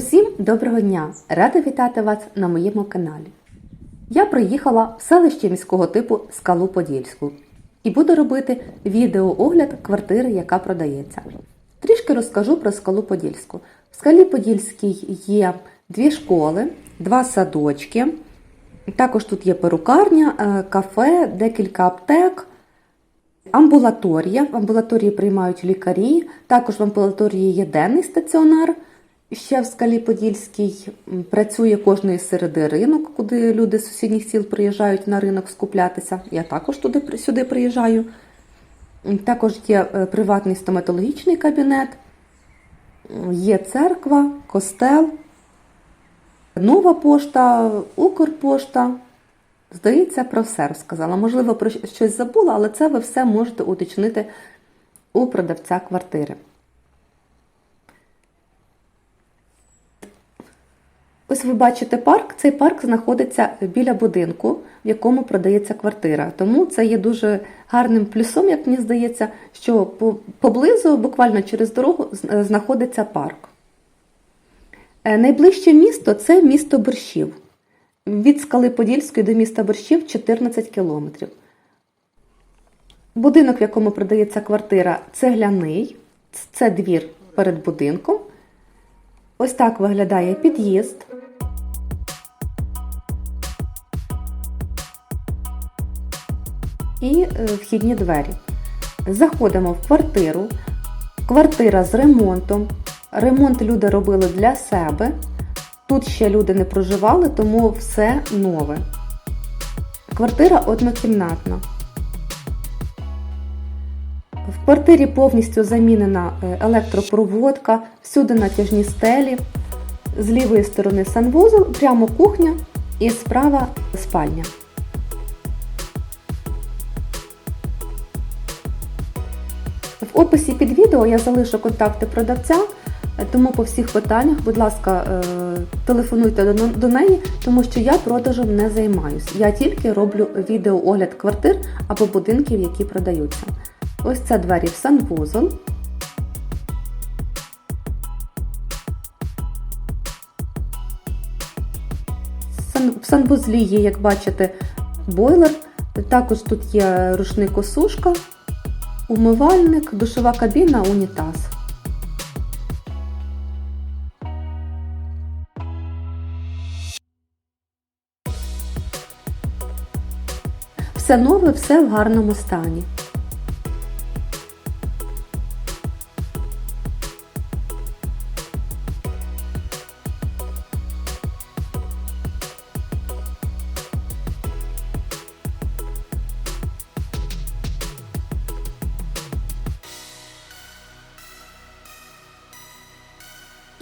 Усім доброго дня! Рада вітати вас на моєму каналі. Я приїхала в селище міського типу Скалу Подільську і буду робити відеоогляд квартири, яка продається. Трішки розкажу про Скалу Подільську. В Скалі Подільській є дві школи, два садочки. Також тут є перукарня, е, кафе, декілька аптек. Амбулаторія. В амбулаторії приймають лікарі. Також в амбулаторії є денний стаціонар. Ще в Скалі Подільській працює кожної середи ринок, куди люди з сусідніх сіл приїжджають на ринок скуплятися. Я також туди, сюди приїжджаю. Також є е, приватний стоматологічний кабінет, є церква, костел, нова пошта, Укрпошта. Здається, про все розказала. Можливо, про щось забула, але це ви все можете уточнити у продавця квартири. Ось ви бачите парк. Цей парк знаходиться біля будинку, в якому продається квартира. Тому це є дуже гарним плюсом, як мені здається, що поблизу, буквально через дорогу, е, знаходиться парк. Е, Найближче місто це місто Борщів. Від скали Подільської до міста Борщів 14 кілометрів. Будинок, в якому продається квартира, цегляний. Це двір перед будинком. Ось так виглядає під'їзд. І е, вхідні двері. Заходимо в квартиру. Квартира з ремонтом. Ремонт люди робили для себе. Тут ще люди не проживали, тому все нове. Квартира однокімнатна. В квартирі повністю замінена е, електропроводка, всюди натяжні стелі. З лівої сторони санвузол, прямо кухня і справа спальня. В описі під відео я залишу контакти продавця, е, тому по всіх питаннях, будь ласка, е, телефонуйте до- неї, тому що я продажем не займаюсь. Я тільки роблю відеоогляд квартир або будинків, які продаються. Ось це двері в санвузол. В санвузлі є, як бачите, бойлер. Також тут є рушник-осушка, умивальник, душова кабіна, унітаз. Все нове, все в гарному стані.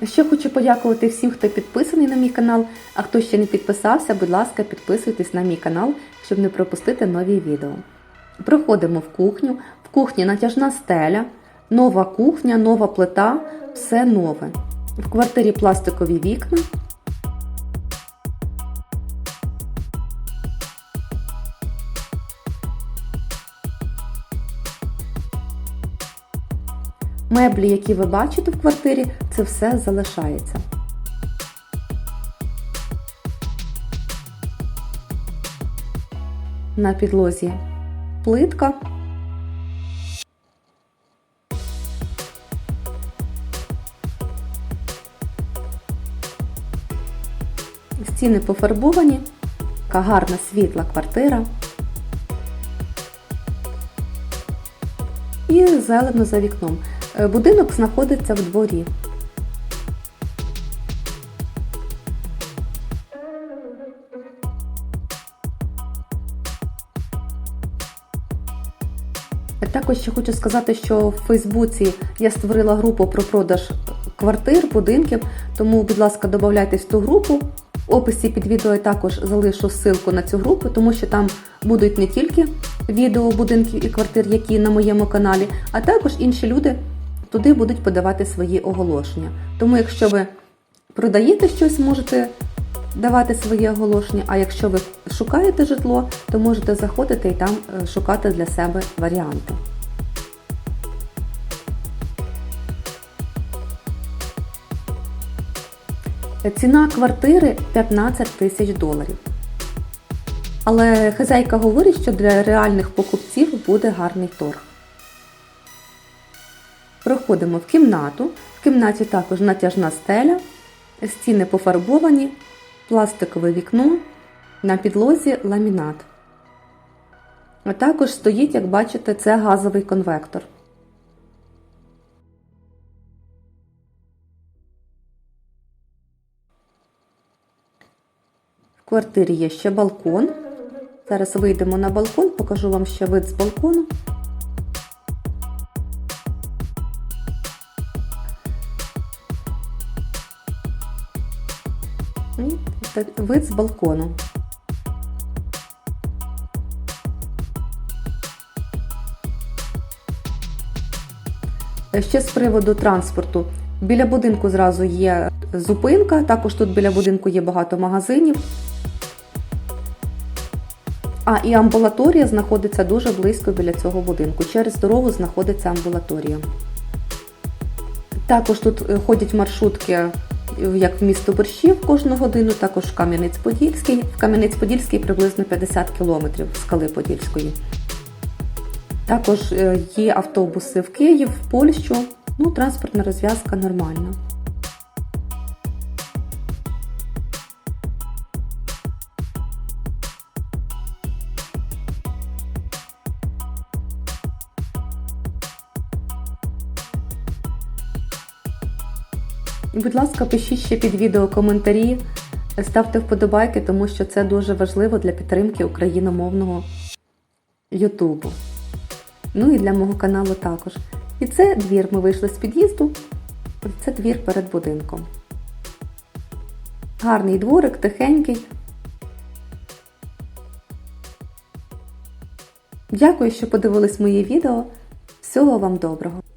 Ще хочу подякувати всім, хто підписаний на мій канал. А хто ще не підписався, будь ласка, підписуйтесь на мій канал, щоб не пропустити нові відео. Проходимо в кухню. В кухні натяжна стеля, нова кухня, нова плита, все нове. В квартирі пластикові вікна. Меблі, які ви бачите в квартирі, це все залишається. На підлозі плитка. Стіни пофарбовані, така гарна світла квартира. І зелено за вікном. Е, Будинок знаходиться в дворі. Також ще хочу сказати, що в Фейсбуці я створила групу про продаж квартир, будинків, тому, будь ласка, додайтесь в ту групу. В описі під відео я також залишу ссылку на цю групу, тому що там будуть не тільки відео будинків і квартир, які на моєму каналі, а також інші люди туди будуть подавати свої оголошення. Тому, якщо ви продаєте щось, можете давати свої оголошення. А якщо ви шукаєте житло, то можете заходити і там е, шукати для себе варіанти. Ціна квартири 15 тисяч доларів. Але хазяйка говорить, що для реальних покупців буде гарний торг. Проходимо в кімнату. В кімнаті також натяжна стеля, стіни пофарбовані, пластикове вікно, на підлозі ламінат. А також стоїть, як бачите, це газовий конвектор. В квартирі є ще балкон. Зараз вийдемо на балкон, покажу вам ще вид з балкону. Вид з балкону. Ще з приводу транспорту. Біля будинку зразу є зупинка, також тут біля будинку є багато магазинів. А і амбулаторія знаходиться дуже близько біля цього будинку. Через дорогу знаходиться амбулаторія. Також тут ходять маршрутки, як в місто Борщів кожну годину, також в Кам'янець-Подільський. В Кам'янець-Подільський приблизно 50 кілометрів скали Подільської. Також е, є автобуси в Київ, в Польщу. Ну, транспортна розв'язка нормальна. Будь ласка, пишіть ще під відео коментарі, ставте вподобайки, тому що це дуже важливо для підтримки україномовного Ютубу. Ну і для мого каналу також. І це двір. Ми вийшли з під'їзду. Це двір перед будинком. Гарний дворик, тихенький. Дякую, що подивились моє відео. Всього вам доброго!